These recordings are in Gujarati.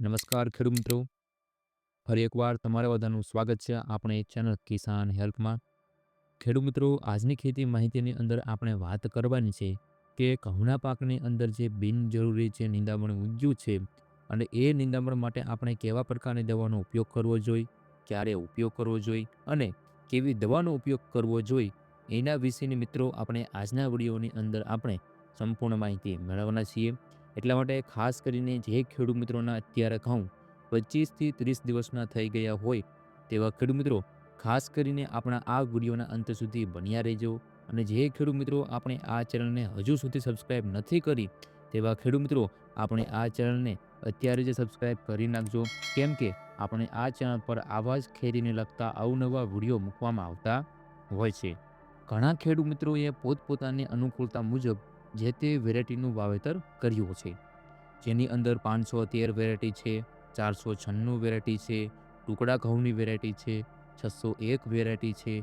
નમસ્કાર ખેડૂત મિત્રો. ફરી એકવાર તમારા બધાનું સ્વાગત છે આપણે ચેનલ કિસાન હેલ્પમાં ખેડૂત મિત્રો, આજની ખેતી માહિતીની અંદર આપણે વાત કરવાની છે કે ઘઉંના પાકની અંદર જે બિનજરૂરી જે નિંદામણ ઉગ્યું છે અને એ નિંદામણ માટે આપણે કેવા પ્રકારની દવાનો ઉપયોગ કરવો જોઈએ, ક્યારે ઉપયોગ કરવો જોઈએ અને કેવી દવાનો ઉપયોગ કરવો જોઈએ, એના વિશેની મિત્રો આપણે આજના વિડીયોની અંદર આપણે સંપૂર્ણ માહિતી મેળવવાના છીએ. એટલા માટે ખાસ કરીને જે ખેડૂત મિત્રોના અત્યારે ઘઉં પચીસથી ત્રીસ દિવસના થઈ ગયા હોય તેવા ખેડૂત મિત્રો, ખાસ કરીને આપણા આ વિડીયોના અંત સુધી બન્યા રહેજો. અને જે ખેડૂત મિત્રો આપણે આ ચેનલને હજુ સુધી સબસ્ક્રાઈબ નથી કરી, તેવા ખેડૂત મિત્રો આપણે આ ચેનલને અત્યારે જ સબસ્ક્રાઈબ કરી નાખજો. કેમ કે આપણે આ ચેનલ પર આવા જ ખેતીને લગતા અવનવા વીડિયો મૂકવામાં આવતા હોય છે. ઘણા ખેડૂત મિત્રોએ પોતપોતાની અનુકૂળતા મુજબ જે તે વેરાયટીનું વાવેતર કર્યું છે. જેની અંદર પાંચસો તેર વેરાયટી છે, ચારસો છન્નું વેરાયટી છે, ટુકડા ઘઉંની વેરાયટી છે, છસો એક વેરાયટી છે,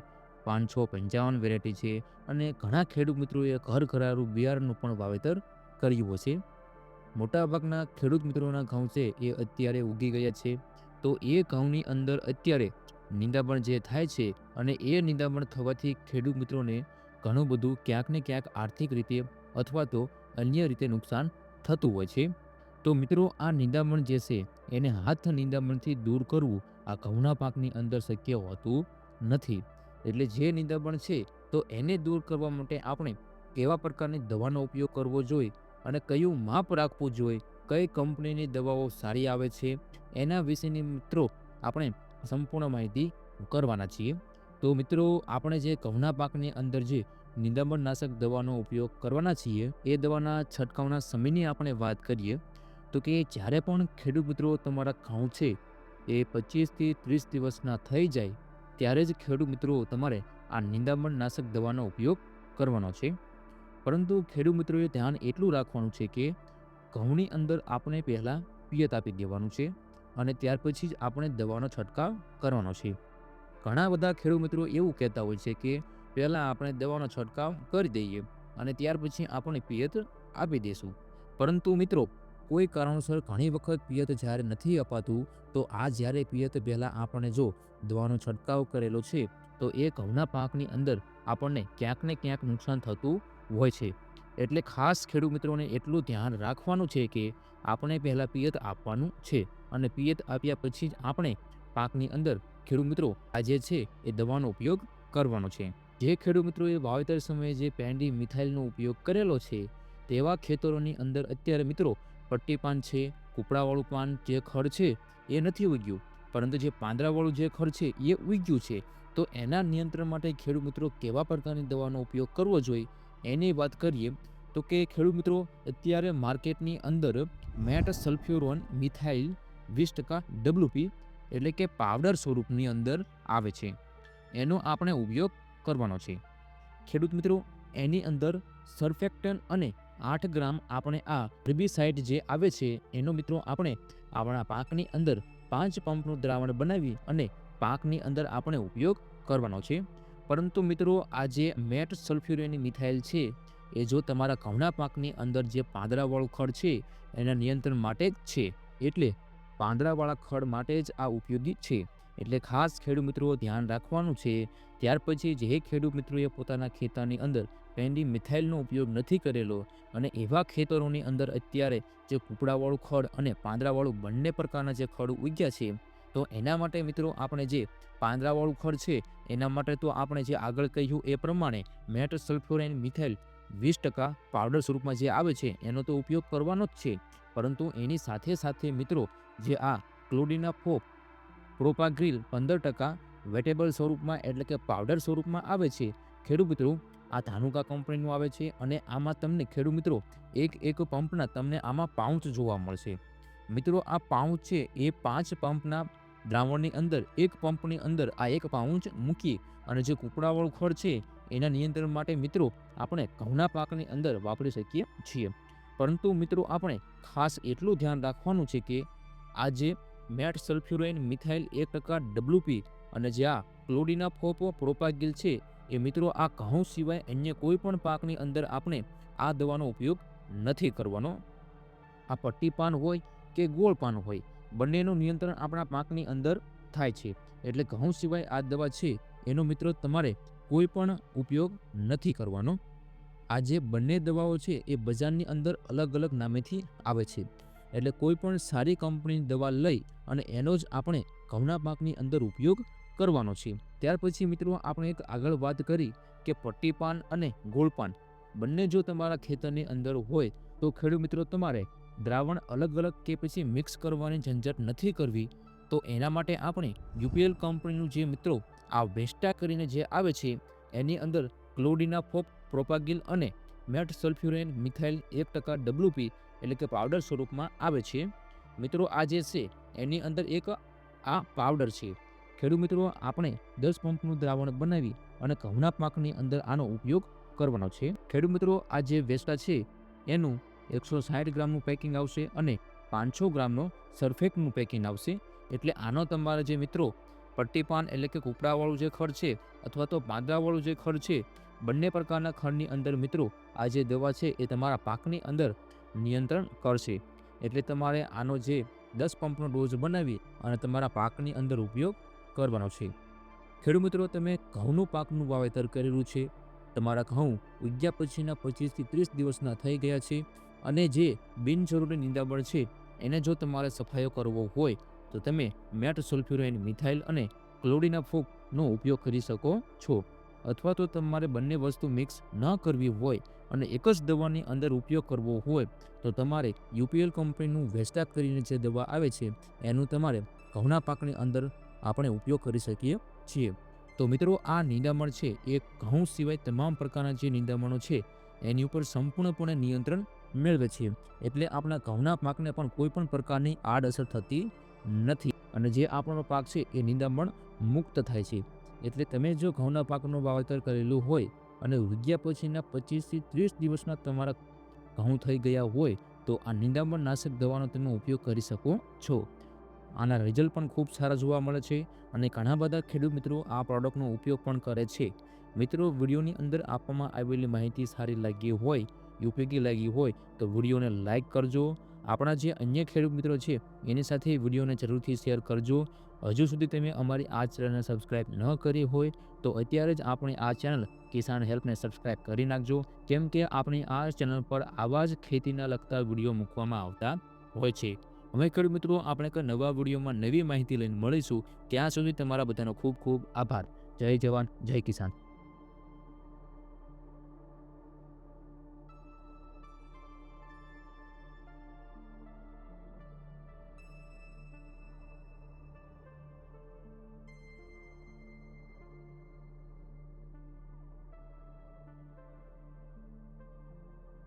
પાંચસો પંચાવન વેરાયટી છે અને ઘણા ખેડૂત મિત્રોએ ઘર ઘરારું બિયારણનું પણ વાવેતર કર્યું છે મોટાભાગના ખેડૂત મિત્રોના ઘઉં છે એ અત્યારે ઉગી ગયા છે. તો એ ઘઉંની અંદર અત્યારે નિંદામણ જે થાય છે અને એ નિંદામણ થવાથી ખેડૂત મિત્રોને ઘણું બધું ક્યાંક ને ક્યાંક આર્થિક રીતે અથવા તો અન્ય રીતે નુકસાન થતું હોય છે. તો મિત્રો, આ નિંદામણ જે છે, એને હાથ નિંદામણથી દૂર કરવું આ ઘઉંના પાકની અંદર શક્ય હોતું નથી. એટલે જે નિંદામણ છે, તો એને દૂર કરવા માટે આપણે કેવા પ્રકારની દવાનો ઉપયોગ કરવો જોઈએ અને કયું માપ રાખવું જોઈએ, કઈ કંપનીની દવાઓ સારી આવે છે, એના વિશેની મિત્રો, આપણે સંપૂર્ણ માહિતી કરવાના છીએ. તો મિત્રો, આપણે જે ઘઉંના પાકની અંદર જે નિંદામણનાશક દવાનો ઉપયોગ કરવાના છીએ, એ દવાના છંટકાવના સમયની આપણે વાત કરીએ, તો કે જ્યારે પણ ખેડૂત મિત્રો તમારા ઘઉં છે, એ પચીસથી ત્રીસ દિવસના થઈ જાય, ત્યારે જ ખેડૂત મિત્રો તમારે આ નિંદામણનાશક દવાનો ઉપયોગ કરવાનો છે. પરંતુ ખેડૂત મિત્રોએ ધ્યાન એટલું રાખવાનું છે કે, ઘઉંની અંદર આપણે પહેલાં પિયત આપી દેવાનું છે, અને ત્યાર પછી જ આપણે દવાનો છંટકાવ કરવાનો છે. ઘણા બધા ખેડૂત મિત્રો એવું કહેતા હોય છે કે પહેલાં આપણે દવાનો છંટકાવ કરી દઈએ અને ત્યાર પછી આપણે પિયત આપી દઈશું પરંતુ મિત્રો, કોઈ કારણોસર ઘણી વખત પિયત જ્યારે નથી અપાતું, તો આ જ્યારે પિયત પહેલાં આપણે જો દવાનો છંટકાવ કરેલો છે, તો એ ઘઉંના પાકની અંદર આપણને ક્યાંક ને ક્યાંક નુકસાન થતું હોય છે. એટલે ખાસ ખેડૂત મિત્રોને એટલું ધ્યાન રાખવાનું છે કે આપણે પહેલાં પિયત આપવાનું છે અને પિયત આપ્યા પછી જ આપણે પાકની અંદર ખેડૂત મિત્રો, આ જે છે, એ દવાનો ઉપયોગ કરવાનો છે. જે ખેડૂત મિત્રોએ વાવેતર સમયે જે પેન્ડી મિથાઇલનો ઉપયોગ કરેલો છે, તેવા ખેતરોની અંદર અત્યારે મિત્રો પટ્ટી પાન છે, કૂપડાવાળું પાન જે ખડ છે, એ નથી ઉગ્યું. પરંતુ જે પાંદડાવાળું જે ખડ છે, એ ઉગ્યું છે. તો એના નિયંત્રણ માટે ખેડૂત મિત્રો કેવા પ્રકારની દવાનો ઉપયોગ કરવો જોઈએ? એની વાત કરીએ તો કે ખેડૂત મિત્રો, અત્યારે માર્કેટની અંદર મેટ સલ્ફ્યુરોન, મિથાઇલ વીસ ટકા ડબલ્યુપી એટલે કે પાવડર સ્વરૂપની અંદર આવે છે. એનો આપણે ઉપયોગ કરવાનો છે. ખેડૂત મિત્રો, એની અંદર સર્ફેક્ટન અને આઠ ગ્રામ આપણે આ રિબીસાઇડ જે આવે છે, એનો મિત્રો આપણે આપણા પાકની અંદર પાંચ પંપનું દ્રાવણ બનાવી અને પાકની અંદર આપણે ઉપયોગ કરવાનો છે. પરંતુ મિત્રો, આ જે મેટ સલ્ફ્યુરેની મિથાઇલ છે, એ જો તમારા ઘઉંના પાકની અંદર જે પાંદરાવાળું ખડ છે, એના નિયંત્રણ માટે જ છે. એટલે પાંદડાવાળા ખડ માટે જ આ ઉપયોગી છે. એટલે ખાસ ખેડૂત મિત્રો ધ્યાન રાખવાનું છે. ત્યાર પછી જે ખેડૂત મિત્રોએ પોતાના ખેતરની અંદર પેન્ડી મિથાઇલનો ઉપયોગ નથી કરેલો અને એવા ખેતરોની અંદર અત્યારે જે કૂપડાવાળું ખડ અને પાંદડાવાળું બંને પ્રકારના જે ખડ ઉગ્યા છે, તો એના માટે મિત્રો આપણે જે પાંદડાવાળું ખડ છે, એના માટે તો આપણે જે આગળ કહ્યું એ પ્રમાણે મેટ સલ્ફ્યુરાઇન મિથાઇલ વીસ ટકા પાવડર સ્વરૂપમાં જે આવે છે, એનો તો ઉપયોગ કરવાનો જ છે. પરંતુ એની સાથે સાથે મિત્રો જે આ ક્લોડિના ફોપ પ્રોપાગ્રીલ પંદર ટકા વેટેબલ સ્વરૂપમાં એટલે કે પાવડર સ્વરૂપમાં આવે છે. ખેડૂત મિત્રો, આ ધાનુકા કંપનીનું આવે છે અને આમાં તમને ખેડૂત મિત્રો, એક એક પંપના તમને આમાં પાઉચ જોવા મળશે. મિત્રો, આ પાઉચ છે એ પાંચ પંપના દ્રાવણની અંદર, એક પંપની અંદર આ એક પાઉચ મૂકી અને જે કૂપડાવાળું ખડ છે એના નિયંત્રણ માટે મિત્રો, આપણે ઘઉંના પાકની અંદર વાપરી શકીએ છીએ. પરંતુ મિત્રો, આપણે ખાસ એટલું ધ્યાન રાખવાનું છે કે આ જે મેટ સલ્ફ્યુરાઇન મિથાઇલ એક ટકા ડબલ્યુપી અને જે આ ફોપ ફોપો પ્રોપાગિલ છે, એ મિત્રો આ ઘઉં સિવાય અન્ય કોઈ પણ પાકની અંદર આપણે આ દવાનો ઉપયોગ નથી કરવાનો. આ પટ્ટી પાન હોય કે ગોળ પાન હોય, બંનેનું નિયંત્રણ આપણા પાકની અંદર થાય છે. એટલે ઘઉં સિવાય આ દવા છે, એનો મિત્રો તમારે કોઈ પણ ઉપયોગ નથી કરવાનો. આ જે બંને દવાઓ છે, એ બજારની અંદર અલગ અલગ નામેથી આવે છે. એટલે કોઈ પણ સારી કંપનીની દવા લઈ અને એનો જ આપણે ઘઉંના પાકની અંદર ઉપયોગ કરવાનો છે. ત્યાર પછી મિત્રો આપણે એક આગળ વાત કરી કે પટ્ટીપાન અને ગોળપાન. બંને જો તમારા ખેતરની અંદર હોય તો ખેડૂત મિત્રો તમારે દ્રાવણ અલગ અલગ કે પછી મિક્સ કરવાની ઝંઝટ નથી કરવી. તો એના માટે આપણે યુપીએલ કંપનીનું જે મિત્રો આ વેસ્ટા કરીને જે આવે છે, એની અંદર ક્લોડીના ફોપ પ્રોપાગિલ અને મેટ સલ્ફ્યુરેન મિથાઇલ એક ટકા ડબલ્યુપી એટલે કે પાવડર સ્વરૂપમાં આવે છે. મિત્રો, આ જે છે, એની અંદર એક આ પાવડર છે. ખેડૂત મિત્રો, આપણે દસ પંપનું દ્રાવણ બનાવી અને ઘઉંના પાકની અંદર આનો ઉપયોગ કરવાનો છે. ખેડૂત મિત્રો, આ જે વેસ્ટા છે, એનું એકસો સાઠ ગ્રામનું પેકિંગ આવશે અને પાંચસો ગ્રામનો સરફેકનું પેકિંગ આવશે. એટલે આનો તમારા જે મિત્રો પટ્ટી પાન એટલે કે કૂપડાવાળું જે ખડ છે અથવા તો પાંદડાવાળું જે ખડ છે, બંને પ્રકારના ખડની અંદર મિત્રો આ જે દવા છે એ તમારા પાકની અંદર નિયંત્રણ કરશે. એટલે તમારે આનો જે દસ પંપનો ડોઝ બનાવી અને તમારા પાકની અંદર ઉપયોગ કરવાનો છે. ખેડૂત મિત્રો, તમે ઘઉંનું પાકનું વાવેતર કરેલું છે. તમારા ઘઉં ઉગ્યા પછીના પચીસથી ત્રીસ દિવસના થઈ ગયા છે અને જે બિનજરૂરી નિંદાબળ છે, એને જો તમારે સફાયો કરવો હોય તો તમે મેટ સલ્ફ્યુરાઇન મિથાઇલ અને ક્લોડિના ફૂગનો ઉપયોગ કરી શકો છો. અથવા તો તમારે બંને વસ્તુ મિક્સ ન કરવી હોય અને એક જ દવાની અંદર ઉપયોગ કરવો હોય, તો તમારે યુપીએલ કંપનીનું વેસ્ટાક કરીને જે દવા આવે છે, એનું તમારે ઘઉંના પાકની અંદર આપણે ઉપયોગ કરી શકીએ છીએ. તો મિત્રો, આ નિંદામણ છે એ ઘઉં સિવાય તમામ પ્રકારના જે નિંદામણો છે, એની ઉપર સંપૂર્ણપણે નિયંત્રણ મેળવે છે. એટલે આપણા ઘઉંના પાકને પણ કોઈ પણ પ્રકારની આડઅસર થતી નથી. અને જે આપણો પાક છે એ નિંદામણ મુક્ત થાય છે. એટલે તમે જો ઘઉંના પાકનું વાવેતર કરેલું હોય અને ઉગ્યા પછીના પચીસથી ત્રીસ દિવસના તમારા ઘઉં થઈ ગયા હોય, તો આ નિંદામણ નાશક દવાનો તમે ઉપયોગ કરી શકો છો. આના રિઝલ્ટ પણ ખૂબ સારા જોવા મળે છે અને ઘણા બધા ખેડૂત મિત્રો આ પ્રોડક્ટનો ઉપયોગ પણ કરે છે. મિત્રો, વિડીયોની અંદર આપવામાં આવેલી માહિતી સારી લાગી હોય, ઉપયોગી લાગી હોય, તો વિડીયોને લાઇક કરજો. આપણા જે અન્ય ખેડૂત મિત્રો છે, એની સાથે વિડીયોને જરૂરથી શેર કરજો. હજુ સુધી તમે અમારી આ ચેનલને સબસ્ક્રાઇબ ન કરી હોય, તો અત્યારે જ આપણે આ ચેનલ કિસાન હેલ્પને સબસ્ક્રાઇબ કરી નાખજો. કેમ કે આપણી આ ચેનલ પર આવા જ ખેતીના લગતા વીડિયો મૂકવામાં આવતા હોય છે. હવે ખેડૂત મિત્રો, આપણે એક નવા વિડીયોમાં નવી માહિતી લઈને મળીશું. ત્યાં સુધી તમારા બધાનો ખૂબ ખૂબ આભાર. જય જવાન, જય કિસાન.